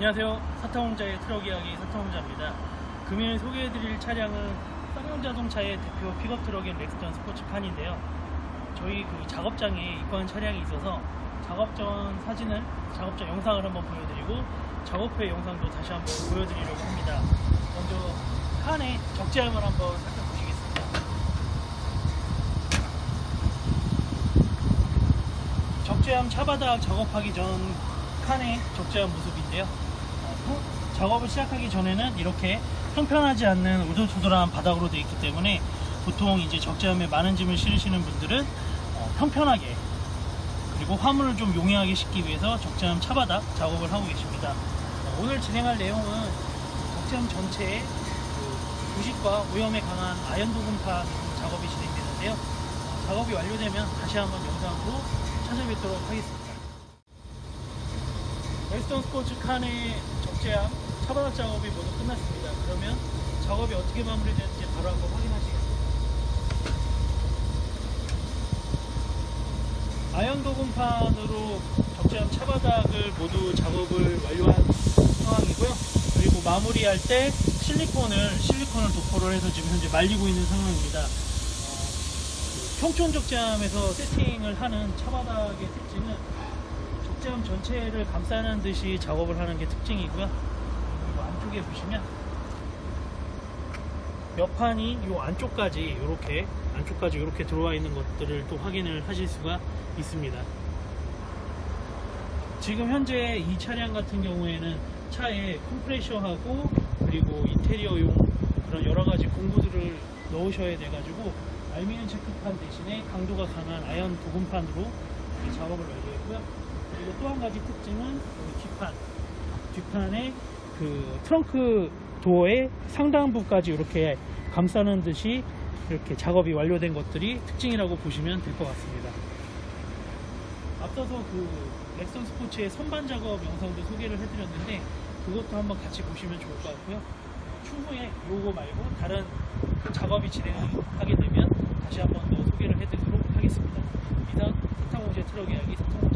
안녕하세요. 사타공자의 트럭 이야기 사타공자입니다. 금일 소개해드릴 차량은 쌍용자동차의 대표 픽업 트럭인 렉스턴 스포츠칸인데요. 저희 그 작업장에 입고한 차량이 있어서 작업 전 사진을, 작업 전 영상을 한번 보여드리고 작업 후의 영상도 다시 한번 보여드리려고 합니다. 먼저 칸의 적재함을 한번 살펴보시겠습니다. 적재함 차바닥 작업하기 전 칸의 적재함 모습인데요. 작업을 시작하기 전에는 이렇게 평평하지 않는 우둘투둘한 바닥으로 되어 있기 때문에 보통 이제 적재함에 많은 짐을 실으시는 분들은 어, 평평하게 그리고 화물을 좀 용이하게 싣기 위해서 적재함 차바닥 작업을 하고 계십니다. 어, 오늘 진행할 내용은 적재함 전체에 그 부식과 오염에 강한 아연 도금파 작업이 진행되는데요. 어, 작업이 완료되면 다시 한번 영상으로 찾아뵙도록 하겠습니다. 웨스턴 스포츠 칸의 적재함 차바닥 작업이 모두 끝났습니다. 그러면 작업이 어떻게 마무리되는지 바로 한번 확인하시겠습니다. 아연 도금판으로 적재함 차바닥을 모두 작업을 완료한 상황이고요. 그리고 마무리할 때 실리콘을 실리콘을 도포를 해서 지금 현재 말리고 있는 상황입니다. 어, 평촌 적재함에서 세팅을 하는 차바닥의 특징은 적재함 전체를 감싸는 듯이 작업을 하는 게 특징이고요. 그리고 안쪽에 보시면 옆판이 이 안쪽까지 이렇게 안쪽까지 이렇게 들어와 있는 것들을 또 확인을 하실 수가 있습니다. 지금 현재 이 차량 같은 경우에는 차에 컴프레셔하고 그리고 인테리어용 그런 여러 가지 공구들을 넣으셔야 돼가지고 알미늄 체크판 대신에 강도가 강한 아연 도금판으로 이 작업을 완료했고요. 그리고 또 한 가지 특징은 여기 뒷판, 뒷판에 그 트렁크 도어의 상단부까지 이렇게 감싸는 듯이 이렇게 작업이 완료된 것들이 특징이라고 보시면 될 것 같습니다. 앞서서 그 렉선 스포츠의 선반 작업 영상도 소개를 해드렸는데 그것도 한번 같이 보시면 좋을 것 같고요. 추후에 요거 말고 다른 그 작업이 진행하게 되면 다시 한번 더 소개를 해드리도록 하겠습니다. 이상 사탕오제 트럭 이야기 사탕